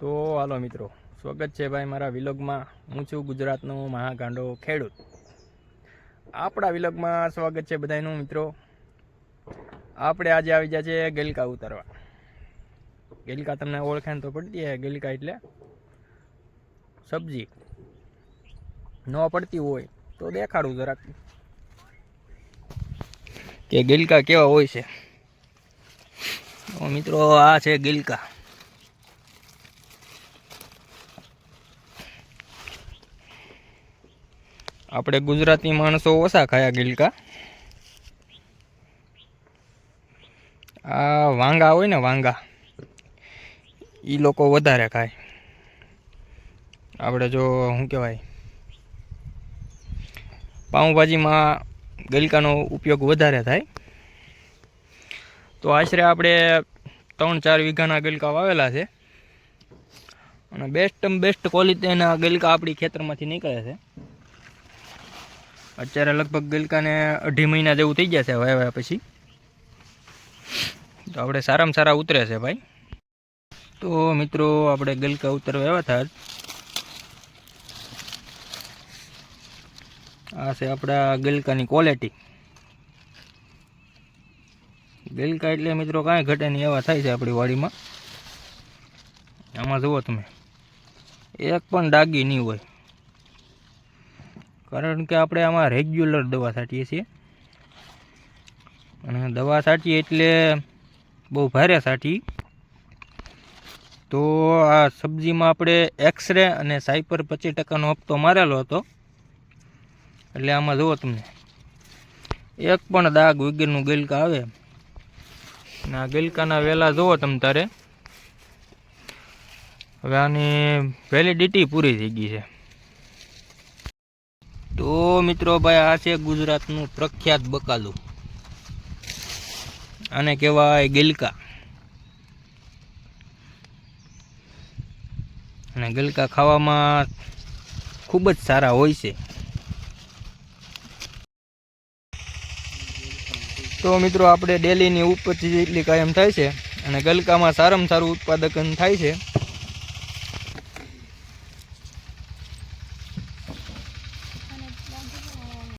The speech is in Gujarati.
તો હાલો મિત્રો, સ્વાગત છે ભાઈ મારા વિલોગમાં. હું છું ગુજરાતનો મહાગાંડો ખેડૂત. આપણા વિલોગમાં સ્વાગત છે બધાનું મિત્રો. આપણે આજે આવી ગયા છે ગેલકા ઉતારવા. ગેલકા તમને ઓળખાણ તો પડતી હે, ગેલકા એટલે સબ્જી. ન પડતી હોય તો દેખાડું જરાક. કે ગિલકા કેવા હોય છે? મિત્રો, આ છે ગલકા. આપણે ગુજરાતી માણસો ઓછા ખાયા ગિલકા. આ વાંગા હોય ને વાંગા એ લોકો વધારે ખાય. આપણે જો, શું કહેવાય, પાઉંભાજીમાં ગલકાનો ઉપયોગ વધારે થાય. તો આશરે આપણે ત્રણ ચાર વીઘાના ગલકા વાવેલા છે. અને બેસ્ટ બેસ્ટ ક્વોલિટીના ગલકા આપણી ખેતરમાંથી નીકળે છે. અત્યારે લગભગ ગલકાને અઢી મહિના જેવું થઈ ગયા છે વાવ્યા પછી. તો આપણે સારામાં સારા ઉતરે છે ભાઈ. તો મિત્રો, આપણે ગલકા ઉતરવા આવ્યા હતા આ છે આપણા ગલકાની ક્વોલિટી ગલકા એટલે મિત્રો કાંઈ ઘટે નહીં, એવા થાય છે આપણી વાડીમાં. આમાં જુઓ તમે. એક પણ ડાગી નહીં હોય. કારણ કે આપણે આમાં રેગ્યુલર દવા છાંટીએ છીએ. અને દવા છાંટીએ એટલે બહુ ભારે છાંટી. તો આ સબ્જીમાં આપણે એક્સરે અને સાયપર પચીસ ટકાનો હપ્તો મારેલો હતો. એટલે આમાં જુઓ તમને. એક પણ દાગ વગેરેનું ગલકા આવે. અને આ ગલકાના વેલા જુઓ તમે તારે. હવે આની વેલિડિટી પૂરી થઈ ગઈ છે. તો મિત્રો ભાઈ, આ છે ગુજરાતનું પ્રખ્યાત બકાલું. આને કહેવાય ગિલકા. અને ગલકા ખાવામાં ખૂબ જ સારા હોય છે. તો મિત્રો, આપણે ડેલીની ઉપજ જેટલી કાયમ થાય છે અને ગલકામાં સારામાં સારું ઉત્પાદકન થાય છે.